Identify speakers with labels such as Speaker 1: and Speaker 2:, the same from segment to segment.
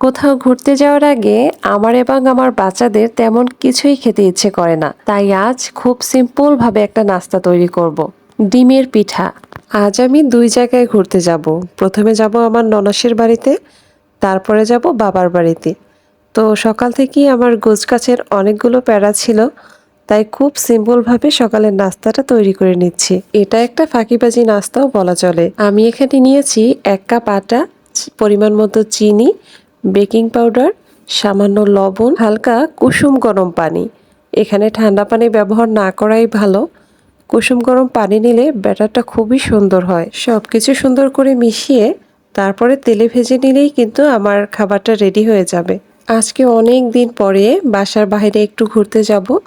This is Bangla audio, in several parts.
Speaker 1: কোথাও ঘুরতে যাওয়ার আগে আমার এবং আমার বাচ্চাদের তেমন কিছুই খেতে ইচ্ছে করে না। তাই আজ খুব সিম্পল ভাবে একটা নাস্তা তৈরি করব। ডিমের পিঠা। আজ আমি দুই জায়গায় ঘুরতে যাব। প্রথমে যাব আমার ননাসের বাড়িতে, তারপরে যাব বাবার বাড়িতে। তো সকাল থেকেই আমার গোছগাছের অনেকগুলো প্যারা ছিল, তাই খুব সিম্পলভাবে সকালের নাস্তাটা তৈরি করে নিচ্ছি। এটা একটা ফাঁকিবাজি নাস্তাও বলা চলে। আমি এখানে নিয়েছি এক কাপ আটা, পরিমাণ মতো চিনি বেকিং পাউডার, সামান্য লবণ, হালকা কুসুম গরম পানি। এখানে ঠান্ডা পানি ব্যবহার না করাই ভালো। কুসুম গরম পানি নিলে ব্যাটারটা খুবই সুন্দর হয়। সব কিছু সুন্দর করে মিশিয়ে তারপরে তেলে ভেজে নিলেই কিন্তু আমার খাবারটা রেডি হয়ে যাবে। আজকে অনেক দিন পরে বাসার বাইরে একটু ঘুরতে যাব।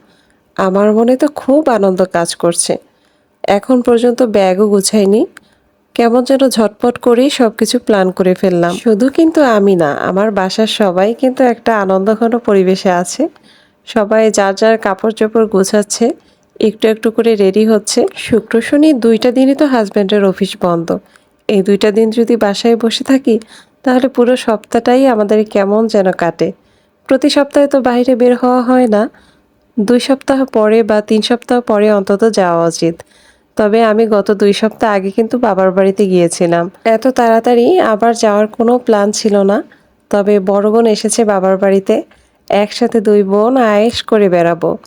Speaker 1: আমার মনে তো খুব আনন্দ কাজ করছে। এখন পর্যন্ত ব্যাগও গুছাইনি। কেমন যেন ঝটপট করেই সব কিছু প্ল্যান করে ফেললাম। শুধু কিন্তু আমি না, আমার বাসার সবাই কিন্তু একটা আনন্দঘন পরিবেশে আছে। সবাই যার যার কাপড় চোপড় গোছাচ্ছে, একটু একটু করে রেডি হচ্ছে। শুক্র, শনি দুইটা দিনই তো হাজব্যান্ডের অফিস বন্ধ। এই দুইটা দিন যদি বাসায় বসে থাকি, তাহলে পুরো সপ্তাহটাই আমাদের কেমন যেন কাটে। প্রতি সপ্তাহে তো বাইরে বের হওয়া হয় না। দুই সপ্তাহ পরে বা তিন সপ্তাহ পরে অন্তত যাওয়া উচিত। তবে আমি গত দুই সপ্তাহ আগে কিন্তু বাবার বাড়িতে গিয়েছিলাম। এত তাড়াতাড়ি আবার যাওয়ার কোনো প্ল্যান ছিল না। তবে বড় বোন এসেছে বাবার বাড়িতে। একসাথে দুই বোন আয়েস করে বেড়াবো।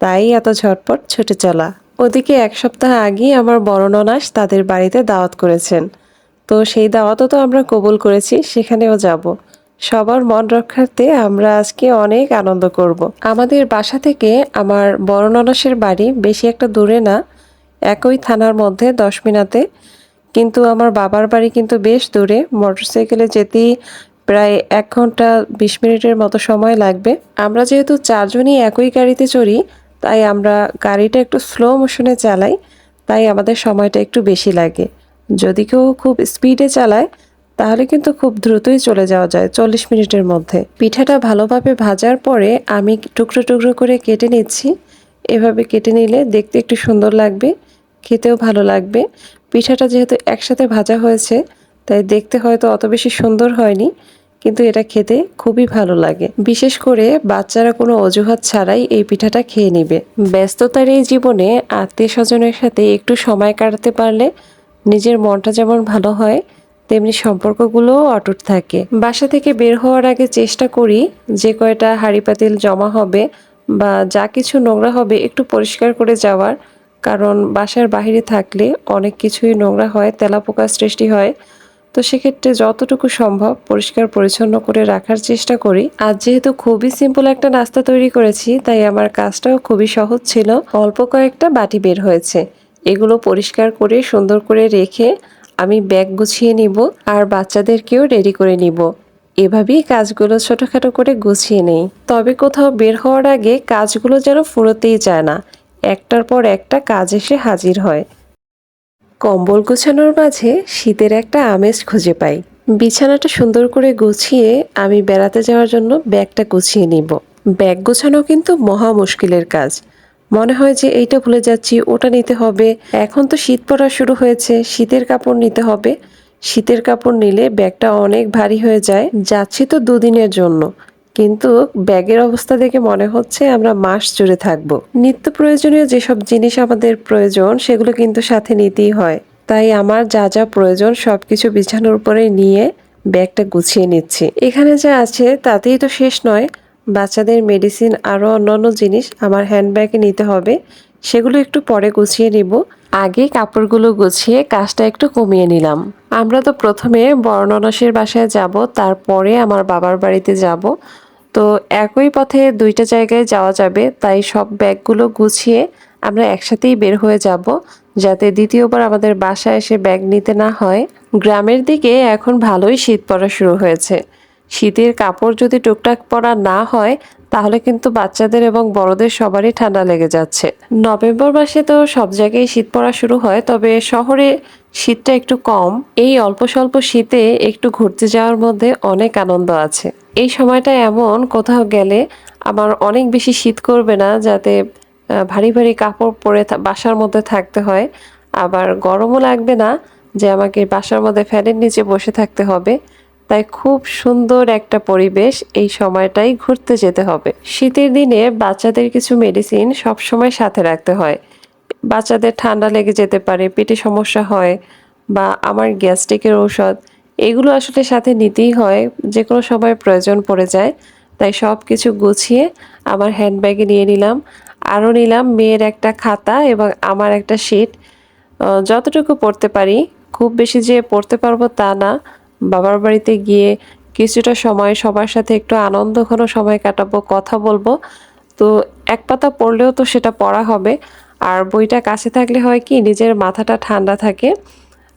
Speaker 1: তাই এত ঝটপট ছুটে চলা। ওদিকে এক সপ্তাহ আগেই আমার বড় ননাস তাদের বাড়িতে দাওয়াত করেছেন। তো সেই দাওয়াতও তো আমরা কবুল করেছি, সেখানেও যাব। সবার মন রক্ষার্থে আমরা আজকে অনেক আনন্দ করব। আমাদের বাসা থেকে আমার বড় ননাসের বাড়ি বেশি একটা দূরে না। একই থানার মধ্যে দশ মিনাতে। কিন্তু আমার বাবার বাড়ি কিন্তু বেশ দূরে। মোটরসাইকেলে যেতেই প্রায় এক ঘণ্টা বিশ মিনিটের মতো সময় লাগবে। আমরা যেহেতু চারজনই একই গাড়িতে চড়ি, তাই আমরা গাড়িটা একটু স্লো মোশনে চালাই, তাই আমাদের সময়টা একটু বেশি লাগে। যদি কেউ খুব স্পিডে চালায়, তাহলে কিন্তু খুব দ্রুতই চলে যাওয়া যায় চল্লিশ মিনিটের মধ্যে। পিঠাটা ভালোভাবে ভাজার পরে আমি টুকরো টুকরো করে কেটে নিচ্ছি। এভাবে কেটে নিলে দেখতে একটু সুন্দর লাগবে। খেতেও ভালো লাগবে। পিঠাটা যেহেতু একসাথে ভাজা হয়েছে, তাই দেখতে হয়তো অত বেশি সুন্দর হয়নি, কিন্তু এটা খেতে খুবই ভালো লাগে। বিশেষ করে বাচ্চারা কোনো অজুহাত ছাড়াই এই পিঠাটা খেয়ে নিবে। ব্যস্ততার এই জীবনে আত্মীয় স্বজনের সাথে একটু সময় কাটাতে পারলে নিজের মনটা যেমন ভালো হয়, তেমনি সম্পর্কগুলোও অটুট থাকে। বাসা থেকে বের হওয়ার আগে চেষ্টা করি যে কয়টা হাঁড়ি পাতিল জমা হবে বা যা কিছু নোংরা হবে একটু পরিষ্কার করে যাওয়ার। কারণ বাসার বাহিরে থাকলে অনেক কিছুই নোংরা হয়, তেলাপোকার সৃষ্টি হয়। তো সেক্ষেত্রে যতটুকু সম্ভব পরিষ্কার পরিচ্ছন্ন করে রাখার চেষ্টা করি। আর যেহেতু খুবই সিম্পল একটা নাস্তা তৈরি করেছি, তাই আমার কাজটাও খুবই সহজ ছিল। অল্প কয়েকটা বাটি বের হয়েছে। এগুলো পরিষ্কার করে সুন্দর করে রেখে আমি ব্যাগ গুছিয়ে নিব আর বাচ্চাদেরকেও রেডি করে নিব। এভাবেই কাজগুলো ছোটোখাটো করে গুছিয়ে নেই। তবে কোথাও বের হওয়ার আগে কাজগুলো যেন ফুরোতেই যায় না। একটার পর একটা কাজ এসে হাজির হয়। কম্বল গোছানোর মাঝে শীতের একটা আমেজ খুঁজে পাই। বিছানাটা সুন্দর করে গুছিয়ে আমি বেড়াতে যাওয়ার জন্য ব্যাগটা গুছিয়ে নিব। ব্যাগ গোছানো কিন্তু মহা মুশকিলের কাজ। মনে হয় যে এইটা ভুলে যাচ্ছি, ওটা নিতে হবে। এখন তো শীত পড়া শুরু হয়েছে, শীতের কাপড় নিতে হবে। শীতের কাপড় নিলে ব্যাগটা অনেক ভারী হয়ে যায়। যাচ্ছি তো দুদিনের জন্য। কিন্তু ব্যাগের অবস্থা দেখে মনে হচ্ছে আমরা মাস জুড়ে থাকব। নিত্য প্রয়োজনীয় যেসব জিনিস আমাদের প্রয়োজন, সেগুলো কিন্তু সাথে নিতেই হয়। তাই আমার যা যা প্রয়োজন সব কিছু বিছানোর উপরে নিয়ে ব্যাগটা গুছিয়ে নিচ্ছি। এখানে যা আছে তাতেই তো শেষ নয়। বাচ্চাদের মেডিসিন আরও অন্যান্য জিনিস আমার হ্যান্ডব্যাগে নিতে হবে। সেগুলো একটু পরে গুছিয়ে নিব। আগে কাপড়গুলো গুছিয়ে কাজটা একটু কমিয়ে নিলাম। আমরা তো প্রথমে বর্ণনাসের বাসায় যাব, তারপরে আমার বাবার বাড়িতে যাব। তো একই পথে দুইটা জায়গায় যাওয়া যাবে, তাই সব ব্যাগগুলো গুছিয়ে আমরা একসাথেই বের হয়ে যাব, যাতে দ্বিতীয়বার আমাদের বাসায় এসে ব্যাগ নিতে না হয়। গ্রামের দিকে এখন ভালোই শীত পড়া শুরু হয়েছে। শীতের কাপড় যদি টুকটাক পরা না হয়, তাহলে কিন্তু বাচ্চাদের এবং বড়দের সবারই ঠান্ডা লেগে যাচ্ছে। নভেম্বর মাসে তো সব জায়গায় শীত পড়া শুরু হয়, তবে শহরে শীতটা একটু কম, এই অল্প স্বল্প শীতে একটু ঘুরতে যাওয়ার মধ্যে অনেক আনন্দ আছে। এই সময়টা এমন, কোথাও গেলে আমার অনেক বেশি শীত করবে না, যাতে ভারী ভারী কাপড় পরে বাসার মধ্যে থাকতে হয়। আবার গরমও লাগবে না, যে আমাকে বাসার মধ্যে ফ্যানের নিচে বসে থাকতে হবে। তাই খুব সুন্দর একটা পরিবেশ এই সময়টাই ঘুরতে যেতে হবে। শীতের দিনে বাচ্চাদের কিছু মেডিসিন সবসময় সাথে রাখতে হয়। বাচ্চাদের ঠান্ডা লেগে যেতে পারে, পেটে সমস্যা হয় বা আমার গ্যাস্ট্রিকের ঔষধ, এগুলো আসলে সাথে নিতেই হয় যে কোনো সময় প্রয়োজন পড়ে যায়। তাই সব কিছু গুছিয়ে আমার হ্যান্ডব্যাগে নিয়ে নিলাম। আরও নিলাম মেয়ের একটা খাতা এবং আমার একটা শিট। যতটুকু পড়তে পারি, খুব বেশি যে পড়তে পারব তা না। বাবার বাড়িতে গিয়ে কিছুটা সময় সবার সাথে একটু আনন্দ, ঘন সময় কাটাবো, কথা বলব। তো এক পাতা পড়লেও তো সেটা পড়া হবে। আর বইটা কাছে থাকলে হয় কি, নিজের মাথাটা ঠান্ডা থাকে।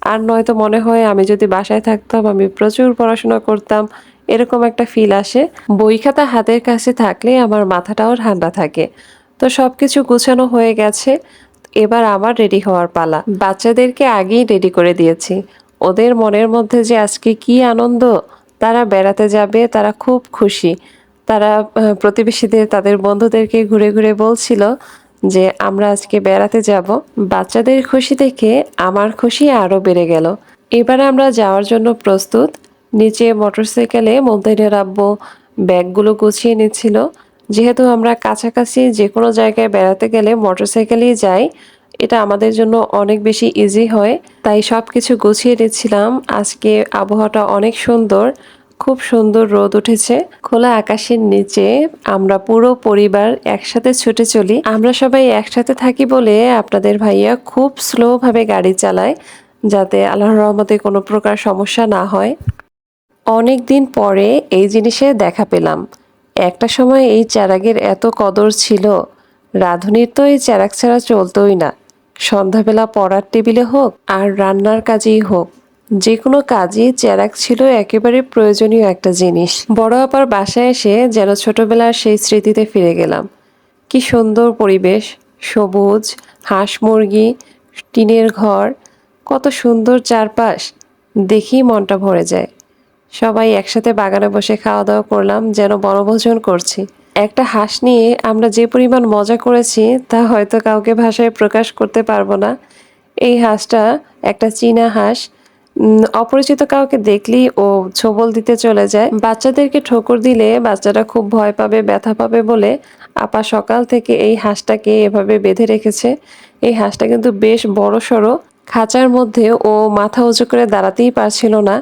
Speaker 1: আর নয়তো মনে হয় আমি যদি বাসায় থাকতাম, আমি প্রচুর পড়াশোনা করতাম, এরকম একটা ফিল আসে। বই খাতা হাতের কাছে থাকলে আমার মাথাটাও ঠান্ডা থাকে। তো সব কিছু গুছানো হয়ে গেছে। এবার আমার রেডি হওয়ার পালা। বাচ্চাদেরকে আগেই রেডি করে দিয়েছি। ওদের মনের মধ্যে যে আজকে কি আনন্দ, তারা বেড়াতে যাবে, তারা খুব খুশি। তারা প্রতিবেশীদের, তাদের বন্ধুদেরকে ঘুরে ঘুরে বলছিল যে আমরা আজকে বেড়াতে যাব, বাচ্চাদের খুশি দেখে আমার খুশি আরও বেড়ে গেল। এবার আমরা যাওয়ার জন্য প্রস্তুত। নিচে মোটরসাইকেলে মন্দিরের আব্বু ব্যাগগুলো গুছিয়ে নিচ্ছিল। যেহেতু আমরা কাছাকাছি যে কোনো জায়গায় বেড়াতে গেলে মোটরসাইকেলেই যাই, এটা আমাদের জন্য অনেক বেশি ইজি হয়। তাই সব কিছু গুছিয়ে নিচ্ছিলাম। আজকে আবহাওয়াটা অনেক সুন্দর। খুব সুন্দর রোদ উঠেছে। খোলা আকাশের নিচে আমরা পুরো পরিবার একসাথে ছুটে চলি। আমরা সবাই একসাথে থাকি বলে আপনাদের ভাইয়া খুব স্লো ভাবে গাড়ি চালায় যাতে আল্লাহর রহমতে কোনো প্রকার সমস্যা না হয়। অনেক দিন পরে এই জিনিসে দেখা পেলাম। একটা সময় এই চারাগের এত কদর ছিল, রাঁধুনির তো এই চারাক ছাড়া চলতোই না। সন্ধ্যাবেলা পড়ার টেবিলে হোক আর রান্নার কাজেই হোক যে কোনো কাজই চেরাক ছিল একেবারে প্রয়োজনীয় একটা জিনিস। বড় আপার বাসায় এসে যেন ছোটবেলার সেই স্মৃতিতে ফিরে গেলাম। কি সুন্দর পরিবেশ, সবুজ, হাঁস মুরগি, টিনের ঘর, কত সুন্দর চারপাশ, দেখেই মনটা ভরে যায়। সবাই একসাথে বাগানে বসে খাওয়া দাওয়া করলাম, যেন বনভোজন করছি। একটা হাঁস নিয়ে আমরা যে পরিমাণ মজা করেছি, তা হয়তো কাউকে ভাষায় প্রকাশ করতে পারব না। এই হাঁসটা একটা চীনা হাঁস অপরিচিত কাউকে দেখলেই ও ছোবল দিতে চলে যায়। বাচ্চাদেরকে ঠোকর দিলে বাচ্চারা খুব ভয় পাবে, ব্যথা পাবে বলে আপা সকাল থেকে এই হাঁসটাকে এভাবে বেঁধে রেখেছে। এই হাঁসটা কিন্তু বেশ বড় সড়ো। খাঁচার মধ্যে ও মাথা উঁচু করে দাঁড়াতেই পারছিল না।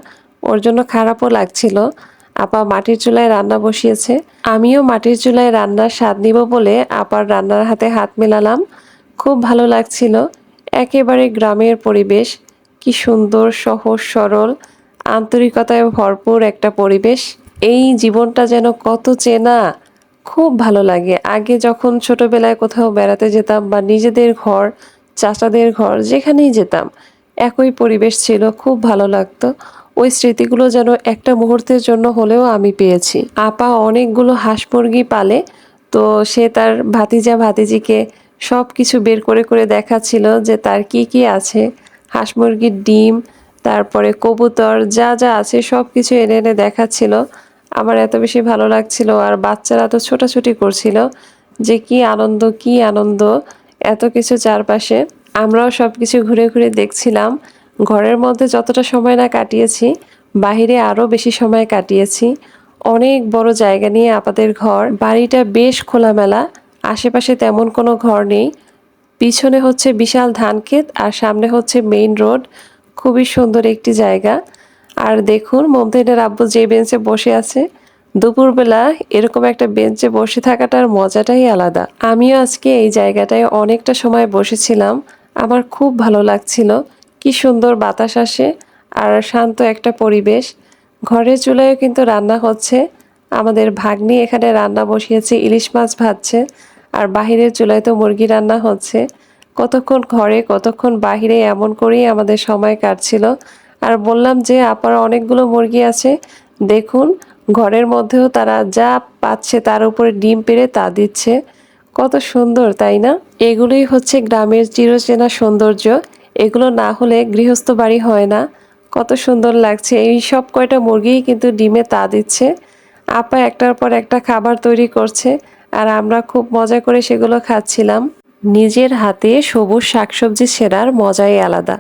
Speaker 1: ওর জন্য খারাপও লাগছিল। আপা মাটির চুলায় রান্না বসিয়েছে। আমিও মাটির চুলায় রান্নার স্বাদ নিব বলে আপার রান্নার হাতে হাত মেলালাম। খুব ভালো লাগছিল। একেবারে গ্রামের পরিবেশ। কি সুন্দর, সহজ, সরল, আন্তরিকতায় ভরপুর একটা পরিবেশ। এই জীবনটা যেন কত চেনা, খুব ভালো লাগে। আগে যখন ছোটবেলায় কোথাও বেড়াতে যেতাম বা নিজেদের ঘর, চাচাদের ঘর, যেখানেই যেতাম, একই পরিবেশ ছিল, খুব ভালো লাগতো। ওই স্মৃতিগুলো যেন একটা মুহূর্তের জন্য হলেও আমি পেয়েছি। আপা অনেকগুলো হাঁস মুরগি পালে, তো সে তার ভাতিজা ভাতিজিকে সব কিছু বের করে করে দেখাচ্ছিল যে তার কি কি আছে। হাঁস মুরগির ডিম, তারপরে কবুতর, যা যা আছে সব কিছু এনে এনে দেখাচ্ছিল। আমার এত বেশি ভালো লাগছিল আর বাচ্চারা তো ছোটাছুটি করছিল যে কি আনন্দ কি আনন্দ। এত কিছু চারপাশে। আমরাও সব কিছু ঘুরে ঘুরে দেখছিলাম। ঘরের মধ্যে যতটা সময় না কাটিয়েছি, বাহিরে আরও বেশি সময় কাটিয়েছি। অনেক বড় জায়গা নিয়ে আপাদের ঘর। বাড়িটা বেশ খোলামেলা। আশেপাশে তেমন কোনো ঘর নেই। পিছনে হচ্ছে বিশাল ধানক্ষেত আর সামনে হচ্ছে মেইন রোড খুবই সুন্দর একটি জায়গা। আর দেখুন মমতাইনের আব্বু যে বেঞ্চে বসে আছে, দুপুরবেলা এরকম একটা বেঞ্চে বসে থাকাটার মজাটাই আলাদা। আমিও আজকে এই জায়গাটায় অনেকটা সময় বসেছিলাম। আমার খুব ভালো লাগছিল। কি সুন্দর বাতাস আসে আর শান্ত একটা পরিবেশ। ঘরের চুলায়ও কিন্তু রান্না হচ্ছে। আমাদের ভাগ্নি এখানে রান্না বসিয়েছে, ইলিশ মাছ ভাজছে। আর বাহিরের চুলায় তো মুরগি রান্না হচ্ছে। কতক্ষণ ঘরে, কতক্ষণ বাহিরে এমন করেই আমাদের সময় কাটছিল। আর বললাম যে, আপার অনেকগুলো মুরগি আছে। দেখুন, ঘরের মধ্যেও তারা যা পাচ্ছে তার উপরে ডিম পেড়ে তা দিচ্ছে। কত সুন্দর, তাই না? এগুলোই হচ্ছে গ্রামের চিরচেনা সৌন্দর্য। এগুলো না হলে গৃহস্থ বাড়ি হয় না। কত সুন্দর লাগছে। এই সব কয়টা মুরগিই কিন্তু ডিমে তা দিচ্ছে। আপা একটার পর একটা খাবার তৈরি করছে। আর আমরা খুব মজা করে সেগুলো খাচ্ছিলাম। নিজের হাতে সবুজ শাকসবজি সেরার মজাই আলাদা।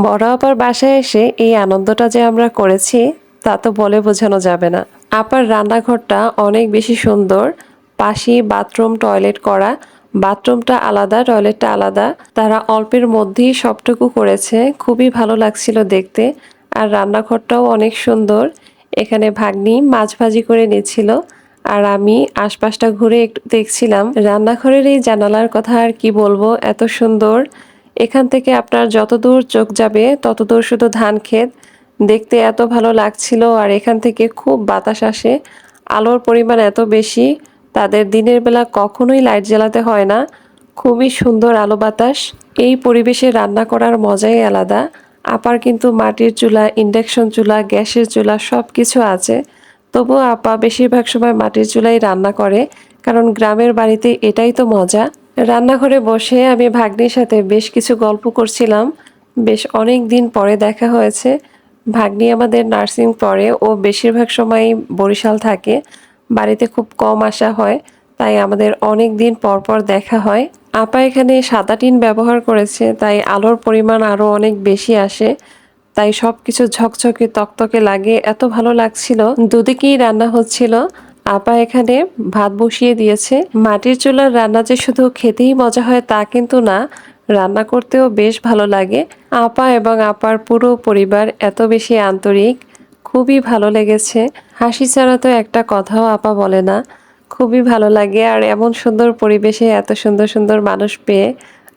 Speaker 1: বড় আপার বাসায় এসে এই আনন্দটা যে আমরা করেছি, তা তো বলে বোঝানো যাবে না। আপার রান্নাঘরটা অনেক বেশি সুন্দর। পাশে বাথরুম, টয়লেট করা। বাথরুমটা আলাদা, টয়লেটটা আলাদা। তারা অল্পের মধ্যেই সবটুকু করেছে। খুবই ভালো লাগছিল দেখতে। আর রান্নাঘরটাও অনেক সুন্দর। এখানে ভাগ্নি মাছ ভাজি করে নিচ্ছিল। আর আমি আশপাশটা ঘুরে একটু দেখছিলাম। রান্নাঘরের এই জানালার কথা আর কি বলব? এত সুন্দর। এখান থেকে আপনার যতদূর চোখ যাবে ততদূর শুধু ধান ক্ষেত। দেখতে এত ভালো লাগছিল আর এখান থেকে খুব বাতাস আসে। আলোর পরিমাণ এত বেশি, তাদের দিনের বেলা কখনোই লাইট জ্বালাতে হয় না। খুবই সুন্দর আলো বাতাস। এই পরিবেশে রান্না করার মজাই আলাদা। আপার কিন্তু মাটির চুলা, ইন্ডাকশন চুলা, গ্যাসের চুলা সব কিছু আছে। তবুও আপা বেশিরভাগ সময় মাটির চুলাই রান্না করে, কারণ গ্রামের বাড়িতে এটাই তো মজা। রান্নাঘরে বসে আমি ভাগ্নির সাথে বেশ কিছু গল্প করছিলাম। বেশ অনেক দিন পরে দেখা হয়েছে। ভাগ্নি আমাদের নার্সিং পড়ে, ও বেশিরভাগ সময়ই বরিশাল থাকে। বাড়িতে খুব কম আসা হয়, তাই আমাদের অনেক দিন পর পর দেখা হয়। আপা এখানে সাদা টিন ব্যবহার করেছে, তাই আলোর পরিমাণ আরও অনেক বেশি আসে। তাই সব কিছু ঝকঝকে তকতকে লাগে। এত ভালো লাগছিল। দুদিকেই রান্না হচ্ছিল। আপা এখানে ভাত বসিয়ে দিয়েছে। মাটির চুলার রান্না যে শুধু খেতেই মজা হয় তা কিন্তু না। রান্না করতেও বেশ ভালো লাগে। আপা এবং আপার পুরো পরিবার এত বেশি আন্তরিক। খুবই ভালো লেগেছে। হাসি ছাড়া তো একটা কথাও আপা বলে না। খুবই ভালো লাগে আর এমন সুন্দর পরিবেশে এত সুন্দর সুন্দর মানুষ পেয়ে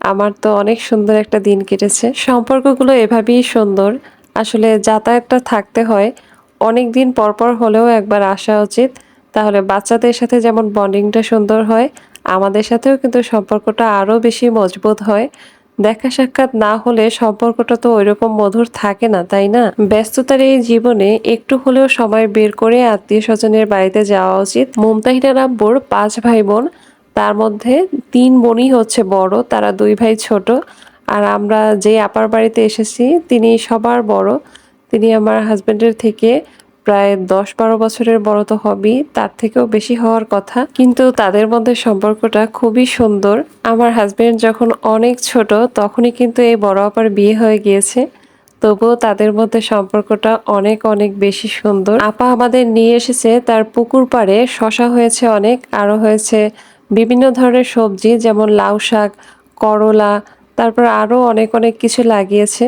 Speaker 1: আমার তো অনেক সুন্দর একটা দিন কেটেছে। সম্পর্কগুলো এভাবেই সুন্দর। আসলে যাতায়াতটা থাকতে হয়। অনেক দিন পর পর হলেও একবার আসা উচিত। তাহলে বাচ্চাদের সাথে যেমন বন্ডিংটা সুন্দর হয়, আমাদের সাথেও কিন্তু সম্পর্কটা আরও বেশি মজবুত হয়। দেখা সাক্ষাৎ না হলে সম্পর্কটা তো ওইরকম মধুর থাকে না, তাই না? ব্যস্ততার এই জীবনে একটু হলেও সময় বের করে আত্মীয় স্বজনের বাড়িতে যাওয়া উচিত। মুমতাহিনা রাব্বুর পাঁচ ভাই বোন তার মধ্যে তিন বোনই হচ্ছে বড়, তারা দুই ভাই ছোট। আর আমরা যে আপার বাড়িতে এসেছি, তিনি সবার বড়। তিনি আমার হাজবেন্ডের থেকে প্রায় দশ বারো বছরের বড় তো হবেই, তার থেকেও বেশি হওয়ার কথা। কিন্তু তাদের মধ্যে সম্পর্কটা খুবই সুন্দর। আমার হাজবেন্ড যখন অনেক ছোট, তখনই কিন্তু এই বড় আপার বিয়ে হয়ে গিয়েছে। তবুও তাদের মধ্যে সম্পর্কটা অনেক অনেক বেশি সুন্দর। আপা আমাদের নিয়ে এসেছে, তার পুকুর পাড়ে শশা হয়েছে অনেক, আরও হয়েছে বিভিন্ন ধরনের সবজি, যেমন লাউ শাক, করলা, তারপর আরও অনেক অনেক কিছু লাগিয়েছে।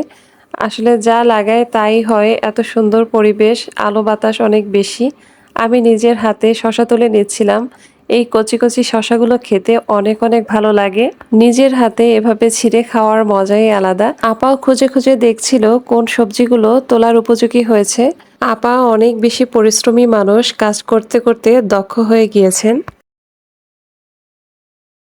Speaker 1: আসলে যা লাগায় তাই হয়, এত সুন্দর পরিবেশ, আলো বাতাস অনেক বেশি। আমি নিজের হাতে শশা তুলে নিচ্ছিলাম। এই কচি কচি শশাগুলো খেতে অনেক অনেক ভালো লাগে। নিজের হাতে এভাবে ছিঁড়ে খাওয়ার মজাই আলাদা। আপাও খুঁজে খুঁজে দেখছিল কোন সবজিগুলো তোলার উপযোগী হয়েছে। আপা অনেক বেশি পরিশ্রমী মানুষ, কাজ করতে করতে দক্ষ হয়ে গিয়েছেন।